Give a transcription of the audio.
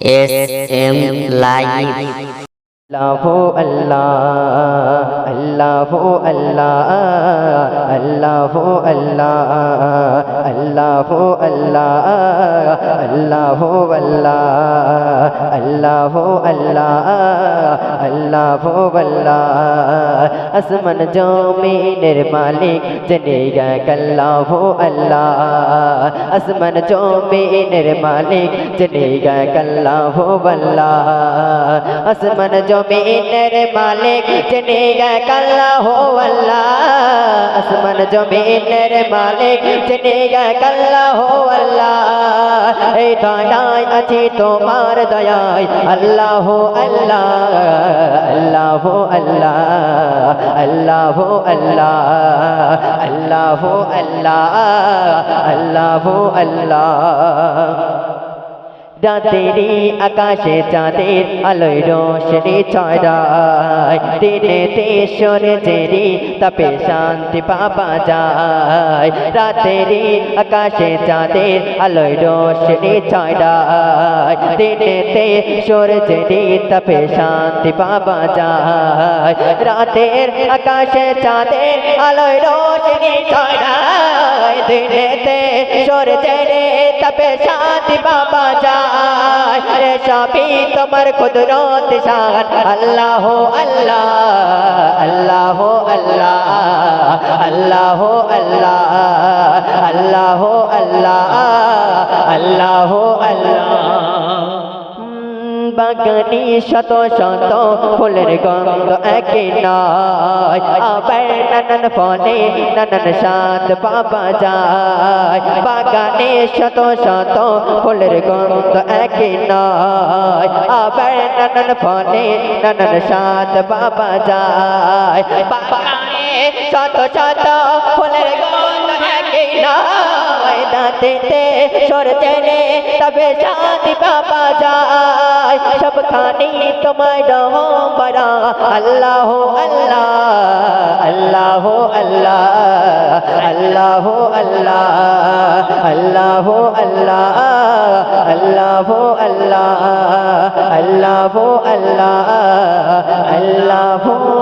S M live Allah Allah Allah Allah Allah Allah Allah Allah Allah Allah Allah Allah असमन जो में निर्मालिक जनेगा कल्ला हो अल्लाह। असमन जो में निर्मालिक जनेगा कल्ला हो अल्लाह। असमन जो में निर्मालिक जनेगा कल्ला हो अल्लाह। असमन जो में निर्मालिक जनेगा कल्ला हो अल्लाह। ए दानाई अची तो मार दयाई, अल्लाह हो अल्लाह अल्लाह हो अल्लाह। اللہ ہو اللہ اللہ ہو اللہ اللہ ہو اللہ রাতেরি আকাশে চাঁদের আলোয় রোশনি ছড়ায়। দিনে তেশ্বর জেরি তপে শান্তি পাপা যায়। রাতেরি আকাশে চাঁদের আলোয় রোশনি ছড়ায়। দিনে তেশ্বর জেরি তপে শান্তি পাপা যায়। রাতের আকাশে চাঁদের আলোয় রোশনি ছড়ায়। شب بابا جائے ارے شاپی تمر قدرت شان۔ اللہ ہو اللہ اللہ ہو اللہ اللہ ہو اللہ اللہ ہو اللہ اللہ ہو বাগানি শত শত ফুলের গন্ধ একই নয়। আবার নানান ফলে নানান স্বাদ পাওয়া যায়। বাগানে শত শত ফুলের গন্ধ একই নয়। আবার নানান ফলে নানান স্বাদ পাওয়া যায়। বাগানে শত শত ফুলের গন্ধ دینا میداتے تے شور چلے تب شادی بابا جائے شب کھانی تو میداں برا اللہ ہو اللہ اللہ ہو اللہ اللہ ہو اللہ اللہ ہو اللہ اللہ ہو اللہ اللہ ہو اللہ اللہ ہو